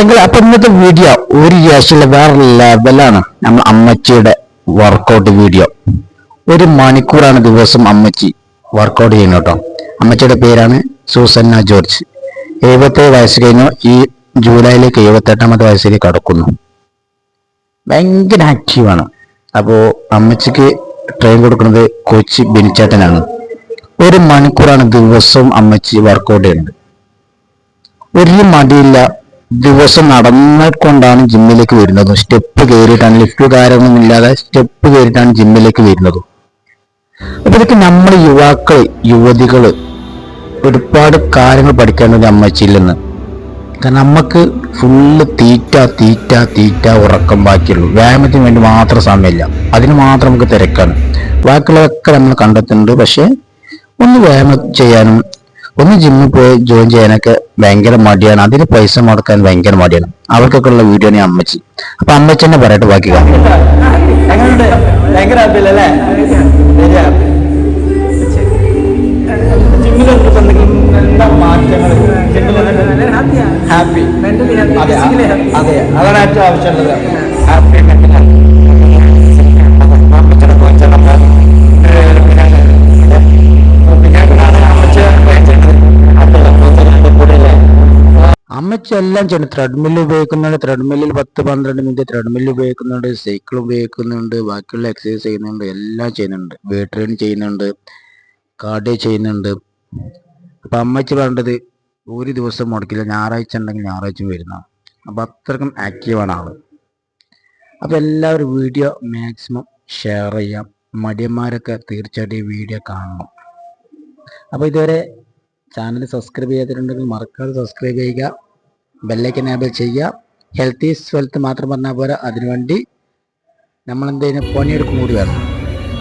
ചെങ്കിൽ അപ്പൊ ഇന്നത്തെ വീഡിയോ ഒരു ശേഷമുള്ള വേറെ ലെവലാണ് നമ്മൾ അമ്മച്ചിയുടെ വർക്കൗട്ട് വീഡിയോ ഒരു മണിക്കൂറാണ് ദിവസം അമ്മച്ചി വർക്കൗട്ട് ചെയ്യുന്നത് കേട്ടോ. അമ്മച്ചിയുടെ പേരാണ് സൂസന്ന ജോർജ്. എഴുപത്തേഴ് വയസ്സ് കഴിഞ്ഞു. ഈ ജൂലൈയിലേക്ക് എഴുപത്തെട്ടാമത്തെ വയസ്സിലേക്ക് കടക്കുന്നു. ഭയങ്കര ആക്റ്റീവാണ് അപ്പോൾ അമ്മച്ചിക്ക് ട്രെയിൻ കൊടുക്കുന്നത് കൊച്ചി ബിനിച്ചേട്ടനാണ്. ഒരു മണിക്കൂറാണ് ദിവസവും അമ്മച്ചി വർക്കൗട്ട് ചെയ്യുന്നത്. ഒരു മടിയില്ല ദിവസം നടന്നുകൊണ്ടാണ് ജിമ്മിലേക്ക് വരുന്നതും. സ്റ്റെപ്പ് കയറിയിട്ടാണ് ലിഫ്റ്റ് കാര്യങ്ങളൊന്നുമില്ലാതെ സ്റ്റെപ്പ് കയറിയിട്ടാണ് ജിമ്മിലേക്ക് വരുന്നതും. അപ്പൊ ഇതൊക്കെ നമ്മൾ യുവാക്കൾ യുവതികൾ ഒരുപാട് കാര്യങ്ങൾ പഠിക്കേണ്ടത് അമ്മച്ചിയിൽ കാരണം നമുക്ക് ഫുള്ള് തീറ്റ തീറ്റ തീറ്റ ഉറക്കം ബാക്കിയുള്ളൂ. വ്യായാമത്തിന് വേണ്ടി മാത്രം സമയമില്ല. അതിന് മാത്രം നമുക്ക് തിരക്കാണ്. ബാക്കിയുള്ളതൊക്കെ നമ്മൾ കണ്ടെത്തുന്നുണ്ട്. പക്ഷെ ഒന്ന് വ്യായാമം ചെയ്യാനും ഒന്ന് ജിമ്മിൽ പോയി ജോയിൻ ചെയ്യാനൊക്കെ ഭയങ്കര മടിയാണ്. അതിന് പൈസ മുടക്കാൻ ഭയങ്കര മടിയാണ്. അവർക്കൊക്കെ ഉള്ള വീഡിയോ ആണ് അമ്മച്ചി. അപ്പൊ അമ്മച്ചി തന്നെ പറയട്ടെ ബാക്കി ഹാപ്പി അതെ അതെ അതാണ് ഏറ്റവും ആവശ്യമുള്ളത്. ഹാപ്പി മെന്റൽ അമ്മച്ചി എല്ലാം ചെയ്യുന്നു ത്രെഡ്മില്ല് ഉപയോഗിക്കുന്നുണ്ട്. ത്രെഡ്മില്ലിൽ പത്ത് പന്ത്രണ്ട് മിനിറ്റ് ത്രെഡ്മില്ല് ഉപയോഗിക്കുന്നുണ്ട്. സൈക്കിൾ ഉപയോഗിക്കുന്നുണ്ട്. ബാക്കിയുള്ള എക്സസൈസ് ചെയ്യുന്നുണ്ട്. എല്ലാം ചെയ്യുന്നുണ്ട്. വെയിറ്റ് ട്രെയിൻ ചെയ്യുന്നുണ്ട്. കാർഡിയോ ചെയ്യുന്നുണ്ട്. അപ്പൊ അമ്മച്ചി പറഞ്ഞത് ഒരു ദിവസം മുടക്കില്ല. ഞായറാഴ്ച ഉണ്ടെങ്കിൽ ഞായറാഴ്ച വരുന്ന. അപ്പൊ അത്രക്കും ആക്റ്റീവാണ് ആൾ. അപ്പൊ എല്ലാവരും വീഡിയോ മാക്സിമം ഷെയർ ചെയ്യാം. മടിയന്മാരൊക്കെ തീർച്ചയായിട്ടും ഈ വീഡിയോ കാണണം. അപ്പോൾ ഇതുവരെ ചാനൽ സബ്സ്ക്രൈബ് ചെയ്തിട്ടുണ്ടെങ്കിൽ മറക്കാതെ സബ്സ്ക്രൈബ് ചെയ്യുക. ബെല്ലൈക്കൻ എനേബിൾ ചെയ്യുക. ഹെൽത്ത് ഈസ് വെൽത്ത് മാത്രം പറഞ്ഞാൽ പോരാ. അതിനുവേണ്ടി നമ്മൾ എന്തെങ്കിലും പണിയെടുക്കും കൂടി വേണം.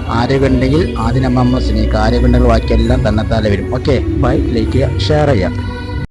ആരോഗ്യം ഉണ്ടെങ്കിൽ ആദ്യം നമ്മൾ സ്നേഹിക്കുക. ആരോഗ്യം ഉണ്ടെങ്കിൽ ബാക്കിയെല്ലാം തന്നെത്താലെ വരും. ഓക്കെ ബൈ ലൈക്ക് ചെയ്യുക. ഷെയർ ചെയ്യുക.